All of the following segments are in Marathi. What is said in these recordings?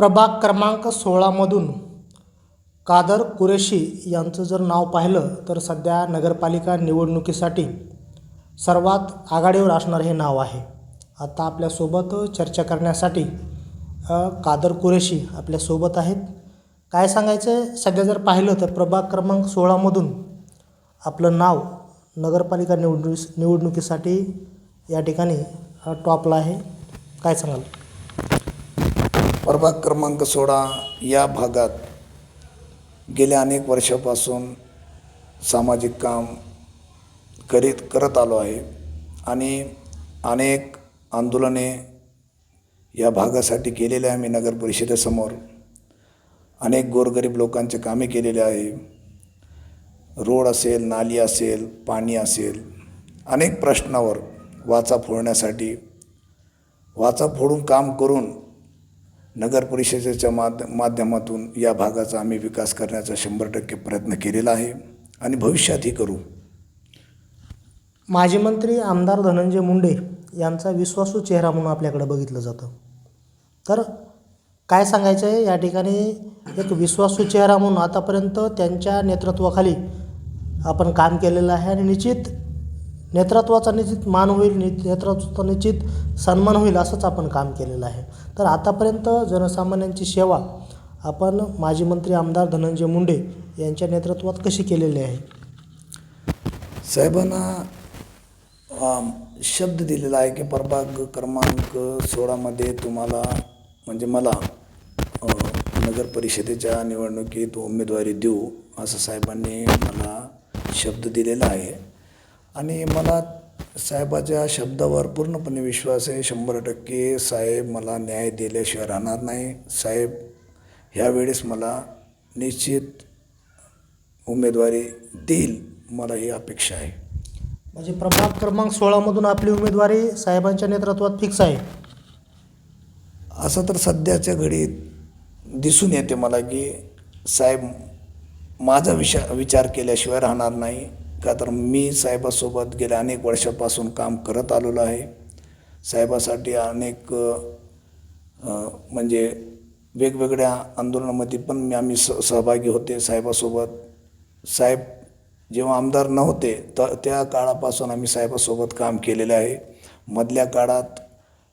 प्रभाग क्रमांक सोळामधून कादर कुरेशी यांचं जर नाव पाहिलं तर सध्या नगरपालिका निवडणुकीसाठी सर्वात आघाडीवर असणारं हे नाव आहे. आता आपल्यासोबत चर्चा करण्यासाठी कादर कुरेशी आपल्यासोबत आहेत. काय सांगायचं आहे सध्या जर पाहिलं तर प्रभाग क्रमांक सोळामधून आपलं नाव नगरपालिका निवडणुकी निवडणुकीसाठी या ठिकाणी टॉपला आहे. काय सांगाल? प्रभाग क्रमांक सोळा या भागात गेल्या अनेक वर्षापासून सामाजिक काम करीत करत आलो आहे. आणि अनेक आंदोलने या भागासाठी केलेले आहे. मी नगर परिषदेसमोर अनेक गोरगरीब लोकांचे कामे केलेले आहे. रोड असेल नाली असेल पाणी असेल अनेक प्रश्नावर वाचा फोडण्यासाठी वाचा फोडून काम करून नगर परिषदेच्या माध माध्यमातून या भागाचा आम्ही विकास करण्याचा शंभर टक्के प्रयत्न केलेला आहे आणि भविष्यातही करू. माजी मंत्री आमदार धनंजय मुंडे यांचा विश्वासू चेहरा म्हणून आपल्याकडे बघितलं जातं. तर काय सांगायचं आहे? या ठिकाणी एक विश्वासू चेहरा म्हणून आतापर्यंत त्यांच्या नेतृत्वाखाली आपण काम केलेलं आहे आणि निश्चित नेतृत्वाचा निश्चित मान होईल नि नेतृत्वाचा निश्चित सन्मान होईल असंच आपण काम केलेलं आहे. तर आतापर्यंत जनसामान्यांची सेवा आपण माजी मंत्री आमदार धनंजय मुंडे यांच्या नेतृत्वात कशी केलेली आहे? साहेबांना शब्द दिलेला आहे की प्रभाग क्रमांक सोळामध्ये तुम्हाला म्हणजे मला नगर परिषदेच्या निवडणुकीत उमेदवारी देऊ असं साहेबांनी मला शब्द दिलेला आहे. आणि मला साहेबाच्या शब्दावर पूर्णपणे विश्वास आहे. शंभर टक्के साहेब मला न्याय दिल्याशिवाय राहणार नाही. साहेब ह्यावेळेस मला निश्चित उमेदवारी देईल मला ही अपेक्षा आहे. म्हणजे प्रभाग क्रमांक सोळामधून आपली उमेदवारी साहेबांच्या नेतृत्वात फिक्स आहे. असं तर सध्याच्या घडीत दिसून येते मला की साहेब माझा विषा विचार केल्याशिवाय राहणार नाही. का तर मी साहेबासोबत गेल्या अनेक वर्षापासून काम करत आलेलो आहे. साहेबासाठी अनेक म्हणजे वेगवेगळ्या आंदोलनामध्ये पण मी आम्ही स सहभागी होते साहेबासोबत. साहेब जेव्हा आमदार नव्हते तर त्या काळापासून आम्ही साहेबासोबत काम केलेलं आहे. मधल्या काळात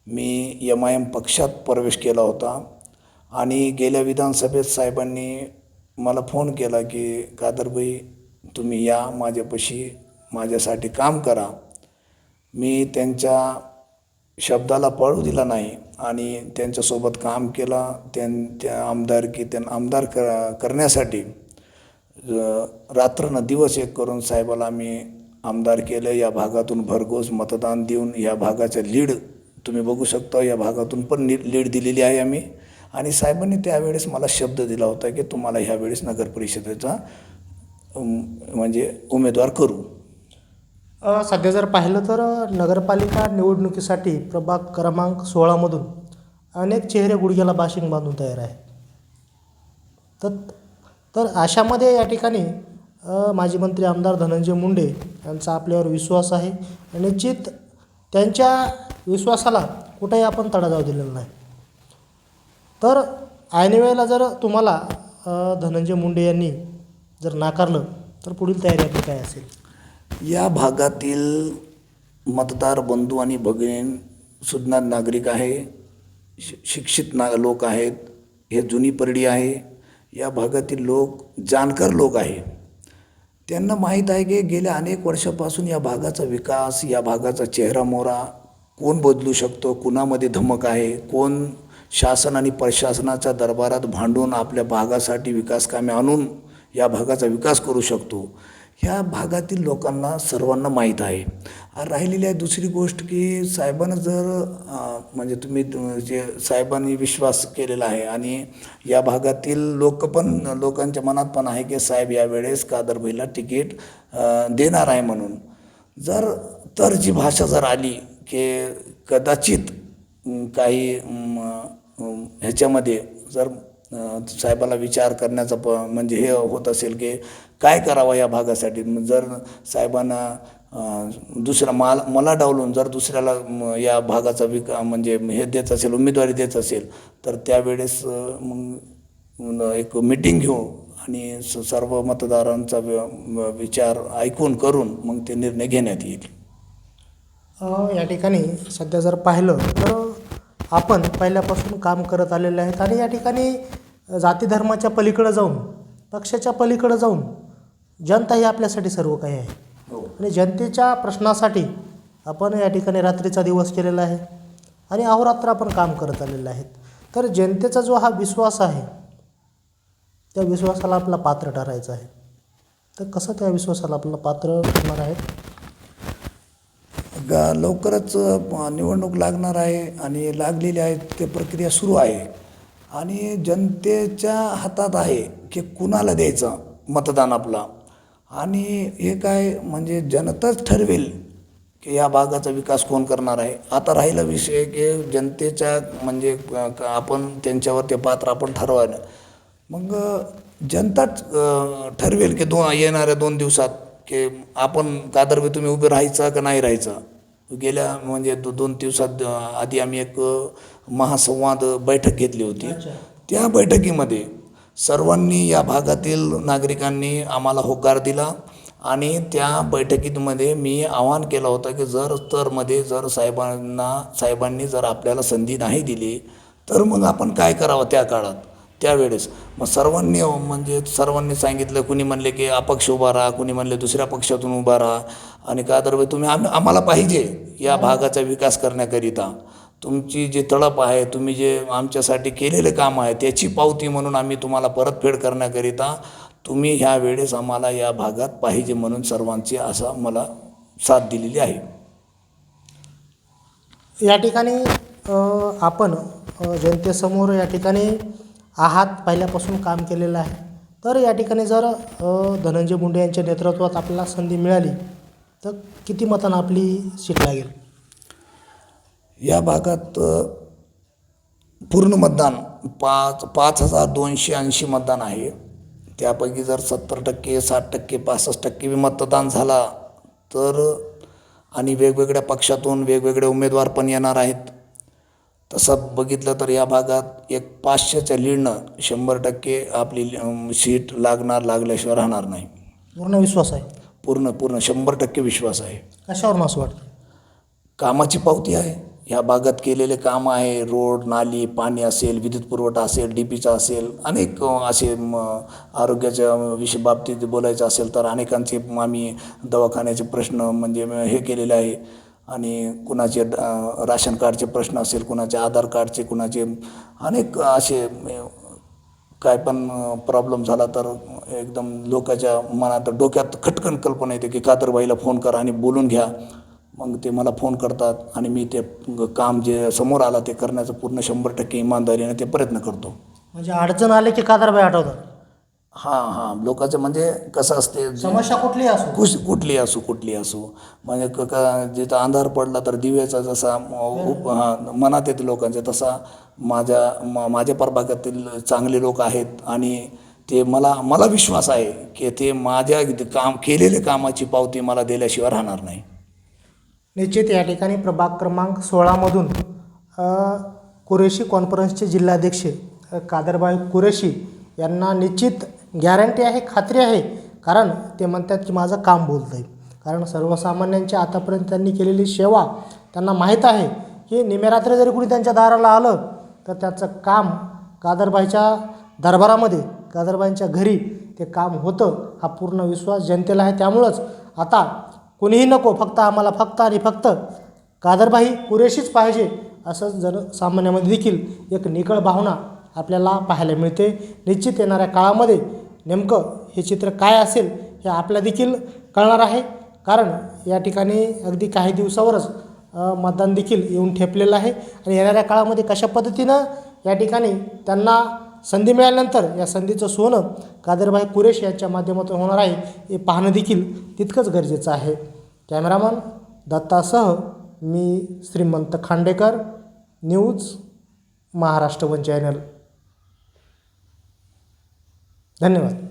मी एम आय एम पक्षात प्रवेश केला होता आणि गेल्या विधानसभेत साहेबांनी मला फोन केला की कादरबाई तुम्ही या माझ्यापाशी माझ्यासाठी काम करा. मी त्यांच्या शब्दाला पळू दिला नाही आणि त्यांच्यासोबत काम केला त्यां त्या आमदारकी त्यांना आमदार कर करण्यासाठी. रात्रनं रात्र न दिवस एक करून साहेबाला आम्ही आमदार केलं. या भागातून भरघोस मतदान देऊन या भागाचं लीड तुम्ही बघू शकता. या भागातून पण नी लीड दिलेली आहे आम्ही. आणि साहेबांनी त्यावेळेस मला शब्द दिला होता की तुम्हाला ह्यावेळेस नगर परिषदेचा म्हणजे उमेदवार करू. सध्या जर पाहिलं तर नगरपालिका निवडणुकीसाठी प्रभाग क्रमांक सोळामधून अनेक चेहरे गुडघ्याला बाशिंग बांधून तयार आहे तर तर अशामध्ये या ठिकाणी माजी मंत्री आमदार धनंजय मुंडे यांचा आपल्यावर विश्वास आहे. निश्चित त्यांच्या विश्वासाला कुठेही आपण तडा जाऊ दिलेला नाही. तर ऐनवेळेला जर तुम्हाला धनंजय मुंडे यांनी जर नाकारलं तर पुढील तयारी आपली काय असेल? या भागातील मतदार बंधू आणि भगिनी सुज्ञात नागरिक आहे शि शिक्षित ना लोक आहेत हे जुनी परडी आहे या भागातील लोक जाणकार लोक आहे. त्यांना माहीत आहे की गेल्या अनेक वर्षापासून या भागाचा विकास या भागाचा चेहरा मोहरा कोण बदलू शकतो कुणामध्ये धमक आहे कोण शासन आणि प्रशासनाच्या दरबारात भांडून आपल्या भागासाठी विकासकामे आणून या भागाचा विकास करू शकतो. ह्या भागातील लोकांना सर्वांना माहीत आहे. राहिलेली आहे दुसरी गोष्ट की साहेबांना जर म्हणजे तुम्ही जे साहेबांनी विश्वास केलेला आहे आणि या भागातील लोक पण लोकांच्या मनात पण आहे की साहेब यावेळेस कादरभाईला तिकीट देणार आहे म्हणून. जर तर जी भाषा जर आली की कदाचित काही ह्याच्यामध्ये जर साहेबाला विचार करण्याचा प म्हणजे हे होत असेल की काय करावं या भागासाठी? जर साहेबांना दुसरा माल मला डावलून जर दुसऱ्याला या भागाचा विका म्हणजे हे देत असेल उमेदवारी देत असेल तर त्यावेळेस मग एक मिटिंग घेऊ आणि स- सर्व मतदारांचा विचार ऐकून करून मग ते निर्णय घेण्यात येईल. या ठिकाणी सध्या जर पाहिलं तर आपण पहिल्यापासून काम करत आलेले आहेत आणि या ठिकाणी जाती धर्माच्या पलीकडं जाऊन पक्षाच्या पलीकडं जाऊन जनता ही आपल्यासाठी सर्व काही आहे. हो. आणि जनतेच्या प्रश्नासाठी आपण या ठिकाणी रात्रीचा दिवस केलेला आहे आणि अहोरात्र आपण काम करत आलेलं आहेत. तर जनतेचा जो हा विश्वास आहे त्या विश्वासाला आपला पात्र ठरायचं आहे. तर कसं त्या विश्वासाला आपल्याला पात्र ठरणार आहे? गा लवकरच निवडणूक लागणार आहे आणि लागलेली आहे ते प्रक्रिया सुरू आहे. आणि जनतेच्या हातात आहे की कुणाला द्यायचं मतदान आपला? आणि हे काय म्हणजे जनताच ठरवेल की या भागाचा विकास कोण करणार आहे? आता राहिला विषय की जनतेच्या म्हणजे आपण त्यांच्यावर ते पात्र आपण ठरवायला. मग जनताच ठरवेल की दोन येणाऱ्या दोन दिवसात की आपण कादरबी तुम्ही उभे राहायचं का नाही राहायचं? गेल्या म्हणजे दो दोन दिवसात आधी आम्ही एक महासंवाद बैठक घेतली होती. त्या बैठकीमध्ये सर्वांनी या भागातील नागरिकांनी आम्हाला होकार दिला आणि त्या बैठकीमध्ये मी आवाहन केलं होतं की जर तरमध्ये जर साहेबांना साहेबांनी जर आपल्याला संधी नाही दिली तर मग आपण काय करावं त्या काळात त्यावेळेस? मग सर्वांनी म्हणजे सर्वांनी सांगितलं कुणी म्हणले की अपक्ष उभा राहा कुणी म्हणले दुसऱ्या पक्षातून उभा राहा. आणि का तर तुम्ही आम आम्हाला पाहिजे या भागाचा विकास करण्याकरिता. तुमची जी तळप आहे तुम्ही जे आमच्यासाठी केलेले काम आहे त्याची पावती म्हणून आम्ही तुम्हाला परतफेड करण्याकरिता तुम्ही ह्या वेळेस आम्हाला या भागात पाहिजे म्हणून सर्वांची असा मला साथ दिलेली आहे. या ठिकाणी आपण जनतेसमोर या ठिकाणी आहात पहिल्यापासून काम केलेलं आहे. तर या ठिकाणी जर धनंजय मुंडे यांच्या नेतृत्वात आपल्याला संधी मिळाली तर किती मतांना आपली सीट लागेल? या भागात पूर्ण मतदान पाच पाच हजार दोनशे ऐंशी मतदान आहे. त्यापैकी जर सत्तर टक्के साठ टक्के पासष्ट टक्के बी मतदान झाला तर आणि वेगवेगळ्या पक्षातून वेगवेगळे उमेदवार पण येणार आहेत. तसं बघितलं तर या भागात एक पाचशेच्या लीडनं शंभर टक्के आपली सीट लागणार लागल्याशिवाय राहणार नाही. पूर्ण विश्वास आहे. पूर्ण पूर्ण शंभर टक्के विश्वास आहे. कशावरून असं वाटतं? कामाची पावती आहे. ह्या भागात केलेले काम आहे. रोड नाली पाणी असेल विद्युत पुरवठा असेल डी पीचा असेल अनेक असे आरोग्याच्या विषय बाबतीत बोलायचं असेल तर अनेकांचे आम्ही दवाखान्याचे प्रश्न म्हणजे हे केलेले आहे. आणि कुणाचे राशन कार्डचे प्रश्न असेल कुणाचे आधार कार्डचे कुणाचे अनेक असे काय पण प्रॉब्लेम झाला तर एकदम लोकांच्या मनात डोक्यात खटकन कल्पना येते की कादरबाईला फोन करा आणि बोलून घ्या. मग ते मला फोन करतात आणि मी ते काम जे समोर आलं ते करण्याचं पूर्ण शंभर टक्के इमानदारीने ते प्रयत्न करतो. म्हणजे अडचण आले की कादरबाई आठवतात? हां हां. लोकांचं म्हणजे कसं असते समस्या कुठली असो. कुश कुठली असो कुठली असो. म्हणजे क का जिथं अंधार पडला तर दिव्याचा जसा उप हा मनात येते लोकांच्या तसा माझ्या मा- माझ्या प्रभागातील चांगले लोक आहेत आणि ते मला मला विश्वास आहे की ते माझ्या काम केलेल्या कामाची पावती मला दिल्याशिवाय राहणार नाही. निश्चित या ठिकाणी प्रभाग क्रमांक सोळामधून कुरेशी कॉन्फरन्सचे जिल्हाध्यक्ष कादरबाई कुरेशी यांना निश्चित गॅरंटी आहे खात्री आहे. कारण ते म्हणतात की माझं काम बोलतं आहे कारण सर्वसामान्यांच्या आतापर्यंत त्यांनी केलेली सेवा त्यांना माहीत आहे की निमेरात्र जरी कुणी त्यांच्या दाराला आलं तर त्याचं काम कादरबाईच्या दरबारामध्ये कादरबाईंच्या घरी ते काम होतं हा पूर्ण विश्वास जनतेला आहे. त्यामुळंच आता कोणीही नको फक्त आम्हाला फक्त आणि फक्त कादरबाई पुरेशीच पाहिजे असं जनसामान्यामध्ये देखील एक निकळ भावना आपल्याला पाहायला मिळते. निश्चित येणाऱ्या काळामध्ये नेमकं हे चित्र काय असेल हे आपल्या देखील कळणार आहे. कारण या ठिकाणी अगदी काही दिवसावरच मतदान देखील येऊन ठेपलेलं आहे. आणि येणाऱ्या काळामध्ये कशा पद्धतीनं या ठिकाणी त्यांना संधी मिळाल्यानंतर या संधीचं सोनं कादरभाई कुरेश यांच्या माध्यमातून होणार आहे हे पाहणं देखील तितकंच गरजेचं आहे. कॅमेरामन दत्तासह मी Shrimant Khandekar news Maharashtra one channel. धन्यवाद.